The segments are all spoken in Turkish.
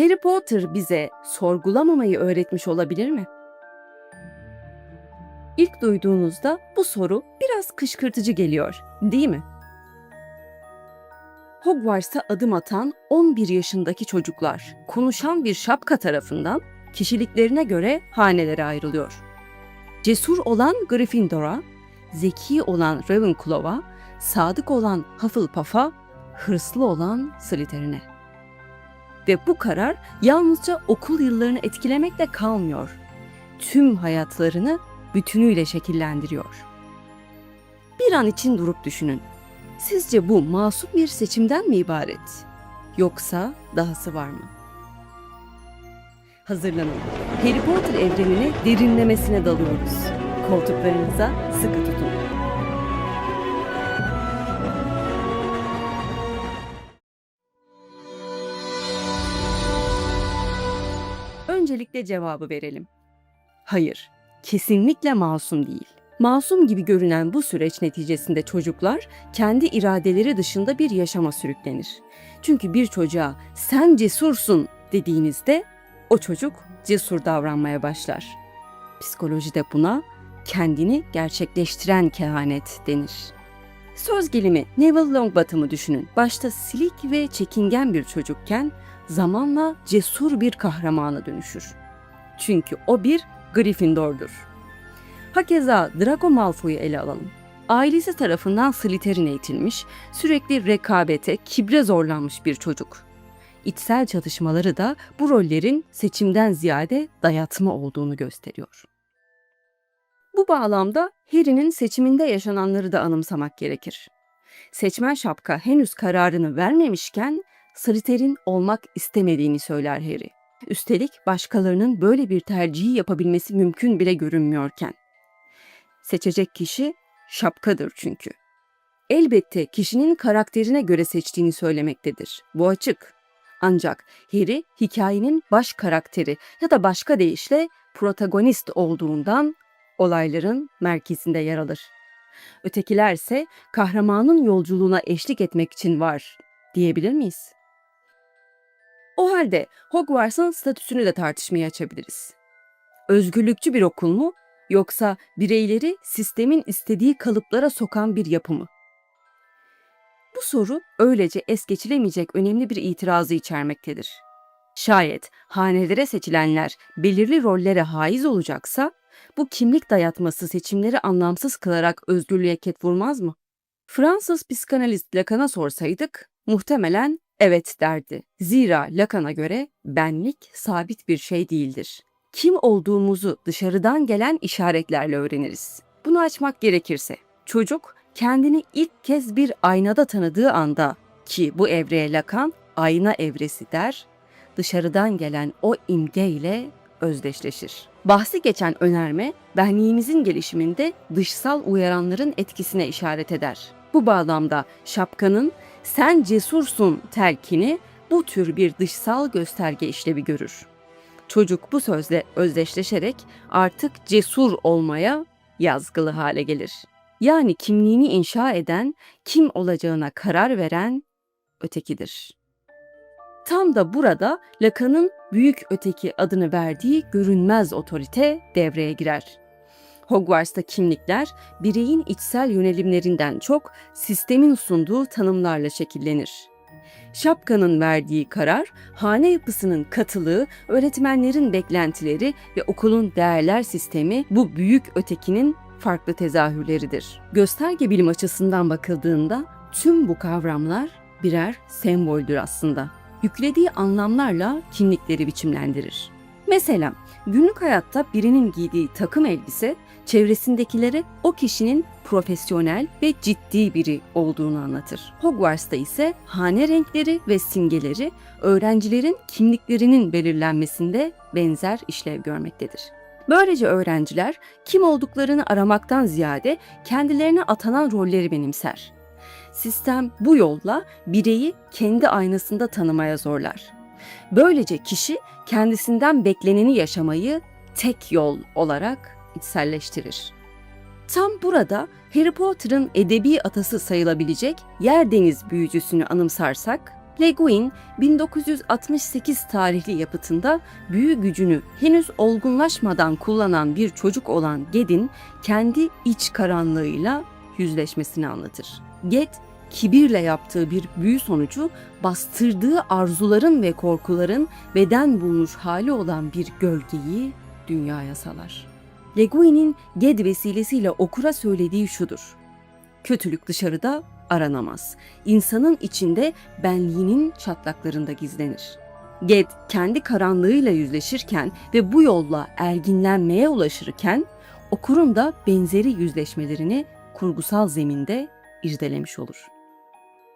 Harry Potter bize sorgulamamayı öğretmiş olabilir mi? İlk duyduğunuzda bu soru biraz kışkırtıcı geliyor, değil mi? Hogwarts'a adım atan 11 yaşındaki çocuklar konuşan bir şapka tarafından kişiliklerine göre hanelere ayrılıyor. Cesur olan Gryffindor'a, zeki olan Ravenclaw'a, sadık olan Hufflepuff'a, hırslı olan Slytherin'e. Ve bu karar yalnızca okul yıllarını etkilemekle kalmıyor. Tüm hayatlarını bütünüyle şekillendiriyor. Bir an için durup düşünün. Sizce bu masum bir seçimden mi ibaret? Yoksa dahası var mı? Hazırlanın. Harry Potter evrenini derinlemesine dalıyoruz. Koltuklarınıza sıkı tutun. Öncelikle cevabı verelim. Hayır, kesinlikle masum değil. Masum gibi görünen bu süreç neticesinde çocuklar kendi iradeleri dışında bir yaşama sürüklenir. Çünkü bir çocuğa sen cesursun dediğinizde o çocuk cesur davranmaya başlar. Psikolojide buna kendini gerçekleştiren kehanet denir. Söz gelimi Neville Longbottom'u düşünün. Başta silik ve çekingen bir çocukken zamanla cesur bir kahramana dönüşür. Çünkü o bir Gryffindor'dur. Hakeza Draco Malfoy'u ele alalım. Ailesi tarafından Slytherin eğitilmiş, sürekli rekabete, kibre zorlanmış bir çocuk. İçsel çatışmaları da bu rollerin seçimden ziyade dayatma olduğunu gösteriyor. Bu bağlamda Harry'nin seçiminde yaşananları da anımsamak gerekir. Seçmen şapka henüz kararını vermemişken Slytherin olmak istemediğini söyler Harry. Üstelik başkalarının böyle bir tercihi yapabilmesi mümkün bile görünmüyorken. Seçecek kişi şapkadır çünkü. Elbette kişinin karakterine göre seçtiğini söylemektedir. Bu açık. Ancak Harry hikayenin baş karakteri ya da başka deyişle protagonist olduğundan olayların merkezinde yer alır. Ötekilerse kahramanın yolculuğuna eşlik etmek için var diyebilir miyiz? O halde Hogwarts'ın statüsünü de tartışmaya açabiliriz. Özgürlükçü bir okul mu yoksa bireyleri sistemin istediği kalıplara sokan bir yapı mı? Bu soru öylece es geçilemeyecek önemli bir itirazı içermektedir. Şayet hanelere seçilenler belirli rollere haiz olacaksa bu kimlik dayatması seçimleri anlamsız kılarak özgürlüğe ket vurmaz mı? Fransız psikanalist Lacan'a sorsaydık muhtemelen evet derdi. Zira Lacan'a göre benlik sabit bir şey değildir. Kim olduğumuzu dışarıdan gelen işaretlerle öğreniriz. Bunu açmak gerekirse çocuk kendini ilk kez bir aynada tanıdığı anda ki bu evreye Lacan ayna evresi der, dışarıdan gelen o imgeyle özdeşleşir. Bahsi geçen önerme benliğimizin gelişiminde dışsal uyaranların etkisine işaret eder. Bu bağlamda şapkanın sen cesursun telkini bu tür bir dışsal gösterge işlevi görür. Çocuk bu sözle özdeşleşerek artık cesur olmaya yazgılı hale gelir. Yani kimliğini inşa eden, kim olacağına karar veren ötekidir. Tam da burada Lacan'ın büyük öteki adını verdiği görünmez otorite devreye girer. Hogwarts'ta kimlikler bireyin içsel yönelimlerinden çok sistemin sunduğu tanımlarla şekillenir. Şapkanın verdiği karar, hane yapısının katılığı, öğretmenlerin beklentileri ve okulun değerler sistemi bu büyük ötekinin farklı tezahürleridir. Gösterge bilim açısından bakıldığında tüm bu kavramlar birer semboldür aslında. Yüklediği anlamlarla kimlikleri biçimlendirir. Mesela günlük hayatta birinin giydiği takım elbise çevresindekilere o kişinin profesyonel ve ciddi biri olduğunu anlatır. Hogwarts'ta ise hane renkleri ve simgeleri öğrencilerin kimliklerinin belirlenmesinde benzer işlev görmektedir. Böylece öğrenciler kim olduklarını aramaktan ziyade kendilerine atanan rolleri benimser. Sistem bu yolla bireyi kendi aynasında tanımaya zorlar. Böylece kişi kendisinden bekleneni yaşamayı tek yol olarak içselleştirir. Tam burada Harry Potter'ın edebi atası sayılabilecek yer deniz büyücüsünü anımsarsak Le Guin 1968 tarihli yapıtında büyü gücünü henüz olgunlaşmadan kullanan bir çocuk olan Ged'in kendi iç karanlığıyla yüzleşmesini anlatır. Ged, kibirle yaptığı bir büyü sonucu bastırdığı arzuların ve korkuların beden bulmuş hali olan bir gölgeyi dünyaya salar. Le Guin'in Ged vesilesiyle okura söylediği şudur. Kötülük dışarıda aranamaz. İnsanın içinde benliğinin çatlaklarında gizlenir. Ged kendi karanlığıyla yüzleşirken ve bu yolla erginlenmeye ulaşırken okurun da benzeri yüzleşmelerini kurgusal zeminde irdelemiş olur.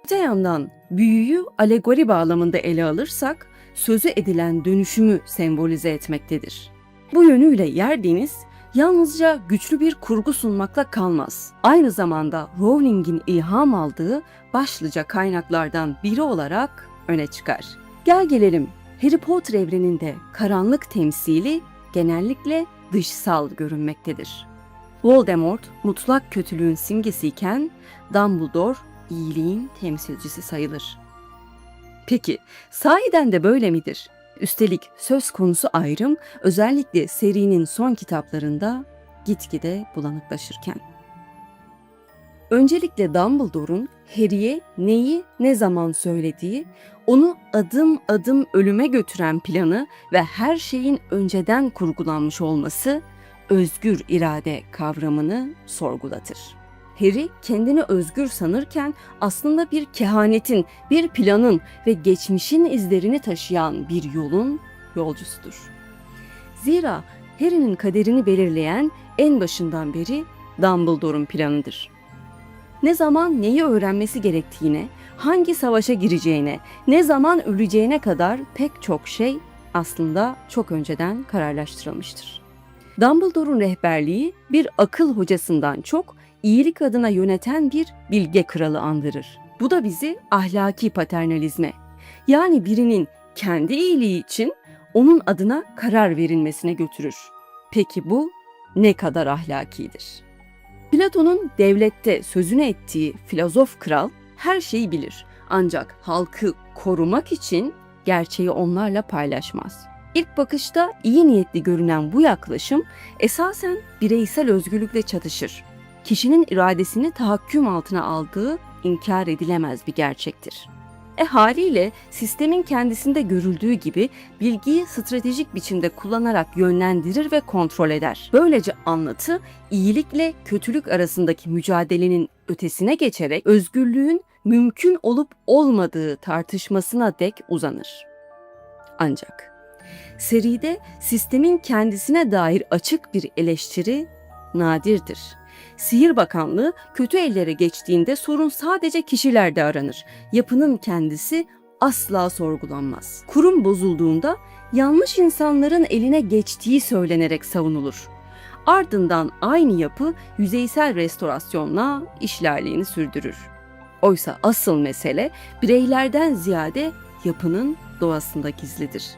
Öte yandan büyüyü alegori bağlamında ele alırsak sözü edilen dönüşümü sembolize etmektedir. Bu yönüyle yer deniz yalnızca güçlü bir kurgu sunmakla kalmaz. Aynı zamanda Rowling'in ilham aldığı başlıca kaynaklardan biri olarak öne çıkar. Gel gelelim Harry Potter evreninde karanlık temsili genellikle dışsal görünmektedir. Voldemort mutlak kötülüğün simgesiyken Dumbledore iyiliğin temsilcisi sayılır. Peki sahiden de böyle midir? Üstelik söz konusu ayrım özellikle serinin son kitaplarında gitgide bulanıklaşırken. Öncelikle Dumbledore'un Harry'e neyi ne zaman söylediği, onu adım adım ölüme götüren planı ve her şeyin önceden kurgulanmış olması özgür irade kavramını sorgulatır. Harry kendini özgür sanırken aslında bir kehanetin, bir planın ve geçmişin izlerini taşıyan bir yolun yolcusudur. Zira Harry'nin kaderini belirleyen en başından beri Dumbledore'un planıdır. Ne zaman neyi öğrenmesi gerektiğine, hangi savaşa gireceğine, ne zaman öleceğine kadar pek çok şey aslında çok önceden kararlaştırılmıştır. Dumbledore'un rehberliği bir akıl hocasından çok iyilik adına yöneten bir bilge kralı andırır. Bu da bizi ahlaki paternalizme, yani birinin kendi iyiliği için onun adına karar verilmesine götürür. Peki bu ne kadar ahlakidir? Platon'un devlette sözünü ettiği filozof kral her şeyi bilir ancak halkı korumak için gerçeği onlarla paylaşmaz. İlk bakışta iyi niyetli görünen bu yaklaşım esasen bireysel özgürlükle çatışır kişinin iradesini tahakküm altına aldığı inkar edilemez bir gerçektir. E haliyle sistemin kendisinde görüldüğü gibi bilgiyi stratejik biçimde kullanarak yönlendirir ve kontrol eder. Böylece anlatı iyilikle kötülük arasındaki mücadelenin ötesine geçerek özgürlüğün mümkün olup olmadığı tartışmasına dek uzanır. Ancak seride sistemin kendisine dair açık bir eleştiri nadirdir. Sihir Bakanlığı kötü ellere geçtiğinde sorun sadece kişilerde aranır. Yapının kendisi asla sorgulanmaz. Kurum bozulduğunda yanlış insanların eline geçtiği söylenerek savunulur. Ardından aynı yapı yüzeysel restorasyonla işlerliğini sürdürür. Oysa asıl mesele bireylerden ziyade yapının doğasında gizlidir.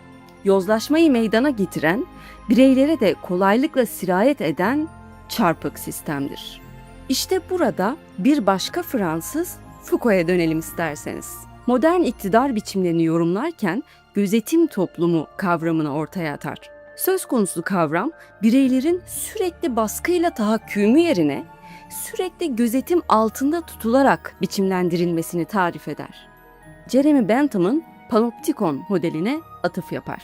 Yozlaşmayı meydana getiren, bireylere de kolaylıkla sirayet eden çarpık sistemdir. İşte burada bir başka Fransız Foucault'a dönelim isterseniz. Modern iktidar biçimlerini yorumlarken gözetim toplumu kavramını ortaya atar. Söz konusu kavram bireylerin sürekli baskıyla tahakkümü yerine sürekli gözetim altında tutularak biçimlendirilmesini tarif eder. Jeremy Bentham'ın Panoptikon modeline atıf yapar.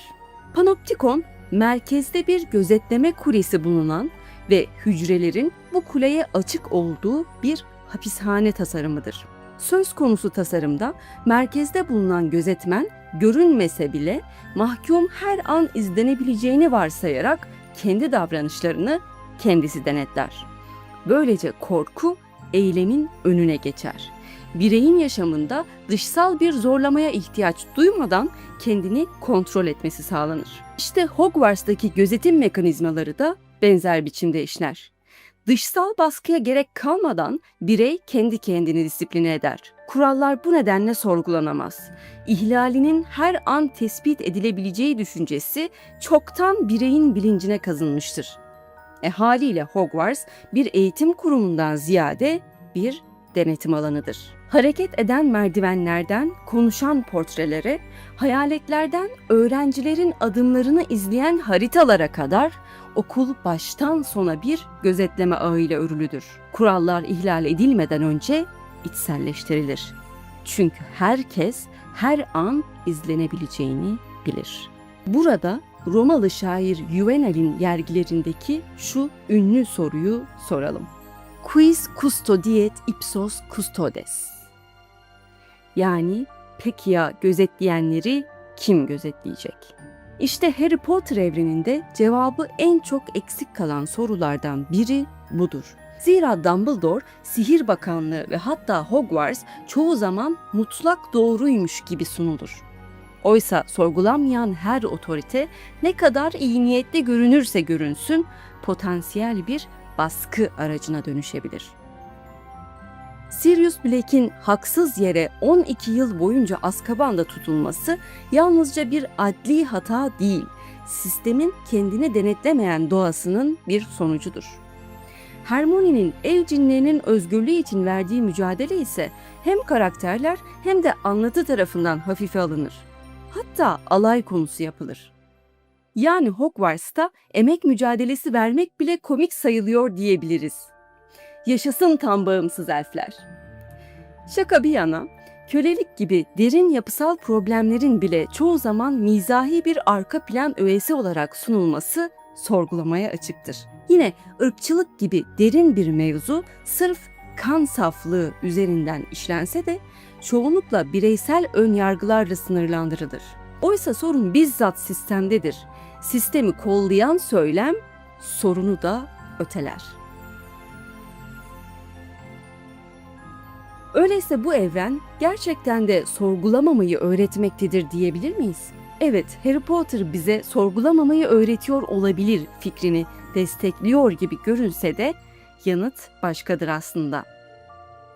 Panoptikon, merkezde bir gözetleme kulesi bulunan ve hücrelerin bu kuleye açık olduğu bir hapishane tasarımıdır. Söz konusu tasarımda merkezde bulunan gözetmen görünmese bile mahkum her an izlenebileceğini varsayarak kendi davranışlarını kendisi denetler. Böylece korku eylemin önüne geçer. Bireyin yaşamında dışsal bir zorlamaya ihtiyaç duymadan kendini kontrol etmesi sağlanır. İşte Hogwarts'taki gözetim mekanizmaları da benzer biçimde işler. Dışsal baskıya gerek kalmadan birey kendi kendini disipline eder. Kurallar bu nedenle sorgulanamaz. İhlalinin her an tespit edilebileceği düşüncesi çoktan bireyin bilincine kazınmıştır. E haliyle Hogwarts bir eğitim kurumundan ziyade bir denetim alanıdır. Hareket eden merdivenlerden konuşan portrelere, hayaletlerden öğrencilerin adımlarını izleyen haritalara kadar okul baştan sona bir gözetleme ağıyla örülüdür. Kurallar ihlal edilmeden önce içselleştirilir. Çünkü herkes her an izlenebileceğini bilir. Burada Romalı şair Juvenal'in yergilerindeki şu ünlü soruyu soralım. Quis custodiet ipsos custodes? Yani peki ya gözetleyenleri kim gözetleyecek? İşte Harry Potter evreninde cevabı en çok eksik kalan sorulardan biri budur. Zira Dumbledore, Sihir Bakanlığı ve hatta Hogwarts çoğu zaman mutlak doğruymuş gibi sunulur. Oysa sorgulanmayan her otorite ne kadar iyi niyetli görünürse görünsün potansiyel bir baskı aracına dönüşebilir. Sirius Black'in haksız yere 12 yıl boyunca Azkaban'da tutulması yalnızca bir adli hata değil, sistemin kendini denetlemeyen doğasının bir sonucudur. Hermione'nin ev cinlerinin özgürlüğü için verdiği mücadele ise hem karakterler hem de anlatı tarafından hafife alınır. Hatta alay konusu yapılır. Yani Hogwarts'ta emek mücadelesi vermek bile komik sayılıyor diyebiliriz. Yaşasın tam bağımsız elfler. Şaka bir yana, kölelik gibi derin yapısal problemlerin bile çoğu zaman mizahi bir arka plan öğesi olarak sunulması sorgulamaya açıktır. Yine ırkçılık gibi derin bir mevzu sırf kan saflığı üzerinden işlense de çoğunlukla bireysel ön yargılarla sınırlandırılır. Oysa sorun bizzat sistemdedir. Sistemi kollayan söylem sorunu da öteler. Öyleyse bu evren gerçekten de sorgulamamayı öğretmektedir diyebilir miyiz? Evet, Harry Potter bize sorgulamamayı öğretiyor olabilir fikrini destekliyor gibi görünse de yanıt başkadır aslında.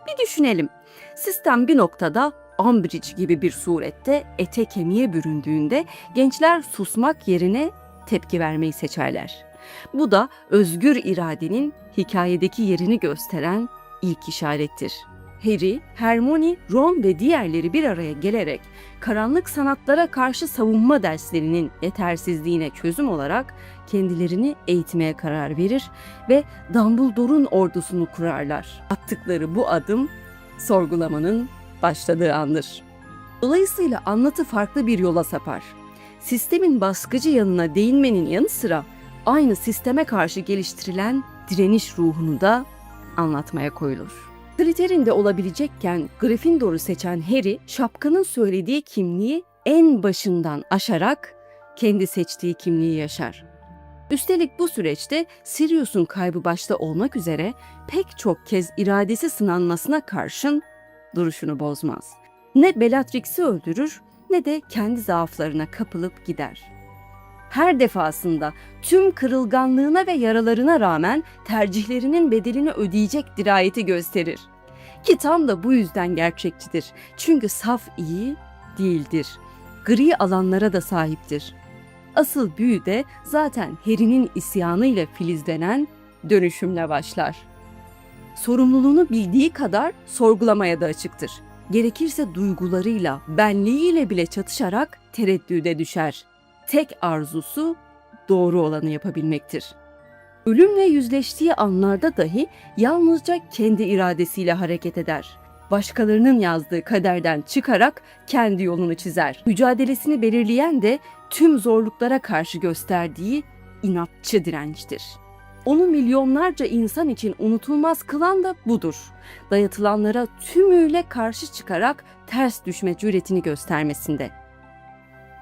Bir düşünelim. Sistem bir noktada Umbridge gibi bir surette ete kemiğe büründüğünde gençler susmak yerine tepki vermeyi seçerler. Bu da özgür iradenin hikayedeki yerini gösteren ilk işarettir. Harry, Hermione, Ron ve diğerleri bir araya gelerek karanlık sanatlara karşı savunma derslerinin yetersizliğine çözüm olarak kendilerini eğitmeye karar verir ve Dumbledore'un ordusunu kurarlar. Attıkları bu adım sorgulamanın başladığı andır. Dolayısıyla anlatı farklı bir yola sapar. Sistemin baskıcı yanına değinmenin yanı sıra aynı sisteme karşı geliştirilen direniş ruhunu da anlatmaya koyulur. Kriterinde olabilecekken Gryffindor'u seçen Harry, şapkanın söylediği kimliği en başından aşarak kendi seçtiği kimliği yaşar. Üstelik bu süreçte Sirius'un kaybı başta olmak üzere pek çok kez iradesi sınanmasına karşın duruşunu bozmaz. Ne Bellatrix'i öldürür ne de kendi zaaflarına kapılıp gider. Her defasında tüm kırılganlığına ve yaralarına rağmen tercihlerinin bedelini ödeyecek dirayeti gösterir. Ki tam da bu yüzden gerçekçidir. Çünkü saf iyi değildir. Gri alanlara da sahiptir. Asıl büyü de zaten Harry'nin isyanıyla filizlenen dönüşümle başlar. Sorumluluğunu bildiği kadar sorgulamaya da açıktır. Gerekirse duygularıyla, benliğiyle bile çatışarak tereddüde düşer. Tek arzusu doğru olanı yapabilmektir. Ölümle yüzleştiği anlarda dahi yalnızca kendi iradesiyle hareket eder. Başkalarının yazdığı kaderden çıkarak kendi yolunu çizer. Mücadelesini belirleyen de tüm zorluklara karşı gösterdiği inatçı dirençtir. Onu milyonlarca insan için unutulmaz kılan da budur. Dayatılanlara tümüyle karşı çıkarak ters düşme cüretini göstermesinde.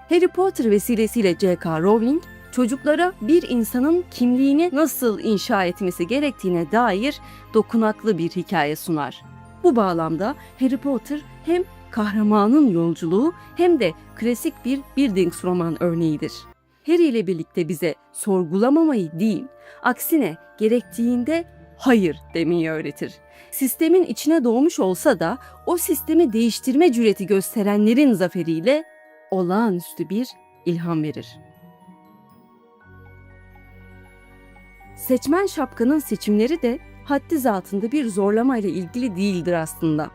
Harry Potter vesilesiyle J.K. Rowling, çocuklara bir insanın kimliğini nasıl inşa etmesi gerektiğine dair dokunaklı bir hikaye sunar. Bu bağlamda Harry Potter hem kahramanın yolculuğu hem de klasik bir Bildungs roman örneğidir. Harry ile birlikte bize sorgulamamayı değil, aksine gerektiğinde hayır demeyi öğretir. Sistemin içine doğmuş olsa da o sistemi değiştirme cüreti gösterenlerin zaferiyle olağanüstü bir ilham verir. Seçmen şapkanın seçimleri de haddi zatında bir zorlamayla ilgili değildir aslında.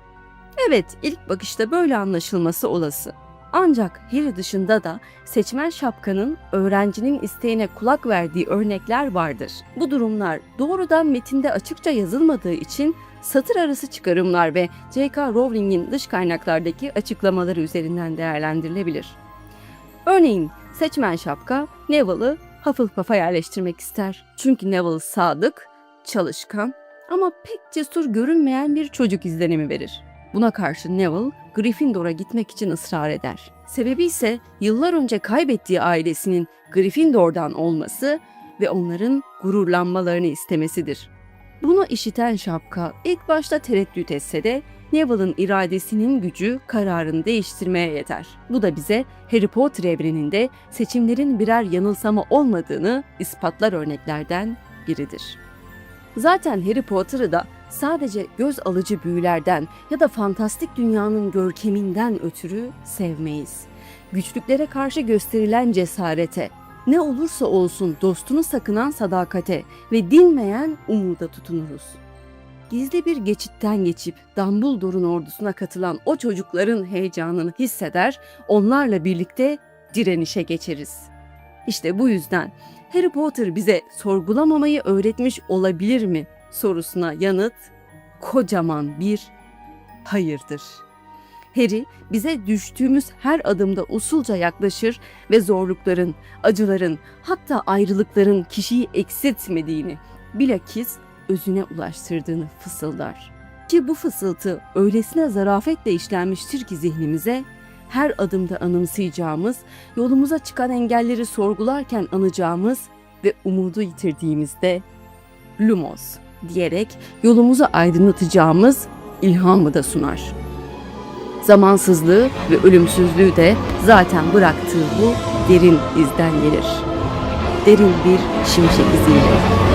Evet, ilk bakışta böyle anlaşılması olası. Ancak Harry dışında da seçmen şapkanın öğrencinin isteğine kulak verdiği örnekler vardır. Bu durumlar doğrudan metinde açıkça yazılmadığı için satır arası çıkarımlar ve J.K. Rowling'in dış kaynaklardaki açıklamaları üzerinden değerlendirilebilir. Örneğin seçmen şapka Neville'ı Hufflepuff'a yerleştirmek ister. Çünkü Neville sadık, çalışkan ama pek cesur görünmeyen bir çocuk izlenimi verir. Buna karşı Neville, Gryffindor'a gitmek için ısrar eder. Sebebi ise yıllar önce kaybettiği ailesinin Gryffindor'dan olması ve onların gururlanmalarını istemesidir. Bunu işiten şapka ilk başta tereddüt etse de Neville'ın iradesinin gücü kararını değiştirmeye yeter. Bu da bize Harry Potter evreninde seçimlerin birer yanılsama olmadığını ispatlar örneklerden biridir. Zaten Harry Potter'ı da sadece göz alıcı büyülerden ya da fantastik dünyanın görkeminden ötürü sevmeyiz. Güçlüklere karşı gösterilen cesarete, ne olursa olsun dostunu sakınan sadakate ve dinmeyen umuda tutunuruz. Gizli bir geçitten geçip Dumbledore'un ordusuna katılan o çocukların heyecanını hisseder, onlarla birlikte direnişe geçeriz. İşte bu yüzden Harry Potter bize sorgulamamayı öğretmiş olabilir mi sorusuna yanıt kocaman bir hayırdır. Harry bize düştüğümüz her adımda usulca yaklaşır ve zorlukların, acıların, hatta ayrılıkların kişiyi eksiltmediğini, bilakis özüne ulaştırdığını fısıldar. Ki bu fısıltı öylesine zarafetle işlenmiştir ki zihnimize her adımda anımsayacağımız, yolumuza çıkan engelleri sorgularken anacağımız ve umudu yitirdiğimizde Lumos diyerek yolumuzu aydınlatacağımız ilhamı da sunar. Zamansızlığı ve ölümsüzlüğü de zaten bıraktığı bu derin izden gelir. Derin bir şimşek iziyle.